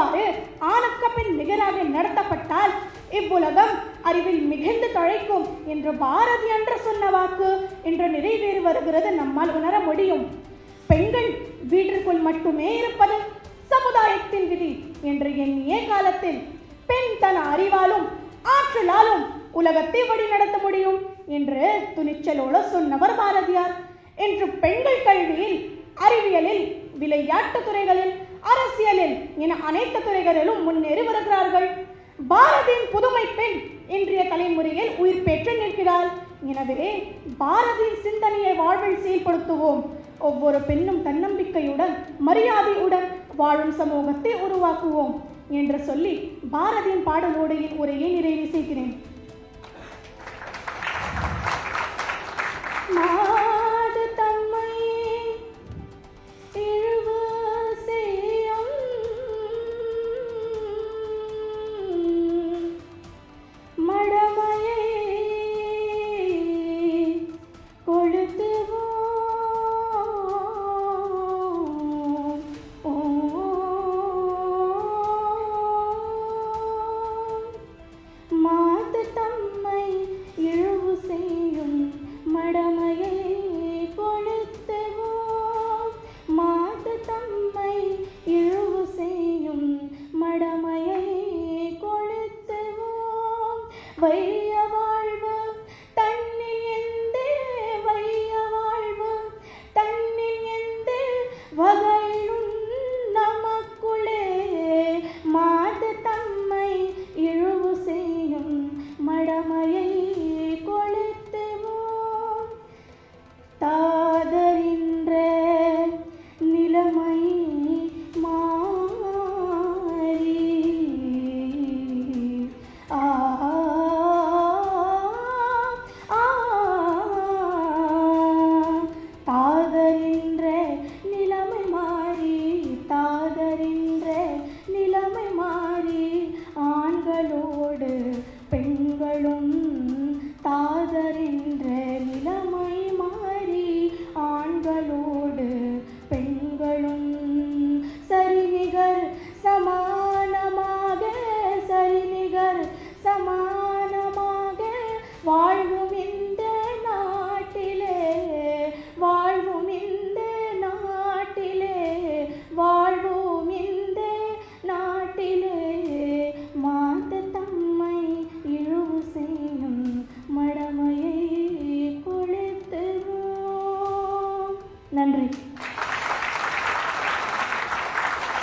அவ்வாறு ஆணுக்கப்பின் நிகராக நடத்தப்பட்டால் இவ்வுலகம் அறிவில் மிகுந்து தழைக்கும் என்று பாரதி என்று சொன்ன வாக்கு இன்று நிறைவேறி வருகிறது நம்மால் உணர முடியும். பெண்கள் வீட்டிற்குள் மட்டுமே இருப்பது சமுதாயத்தின் விதி என்று எண்ணிய காலத்தில் பெண் தன் அறிவாலும் ஆற்றலாலும் உலகத்தை வழி நடத்த முடியும் என்று துணிச்சலோடு சொன்னவர் பாரதியார். இன்று பெண்கள் கல்வியில் அறிவியலில் விளையாட்டு துறைகளில் என அனைத்து துறைகளிலும் முன்னேறி வருகிறார்கள் பாரதியின் புதுமை பெண் இன்றைய தலைமுறையில் உயிர் பெற்று நிற்கிறார் எனவே பாரதியின் சிந்தனையை வாழ்வில் செயல்படுத்துவோம். ஒவ்வொரு பெண்ணும் தன்னம்பிக்கையுடன் மரியாதையுடன் வாழும் சமூகத்தை உருவாக்குவோம். என்று சொல்லி பாரதியின் பாடலோடையின் உரையை நிறைவு செய்கிறேன். வைய வாழ்வு தன்னில் எந்த வைய வாழ்வு தன்னில் எந்த வகையும் நமக்குள்ளே மாத தம்மை இழுவு செய்யும் மடமையை கொளுத்துவோம் தாதரின்ற நிலைமை ತಾದರಿಂದ நன்றி.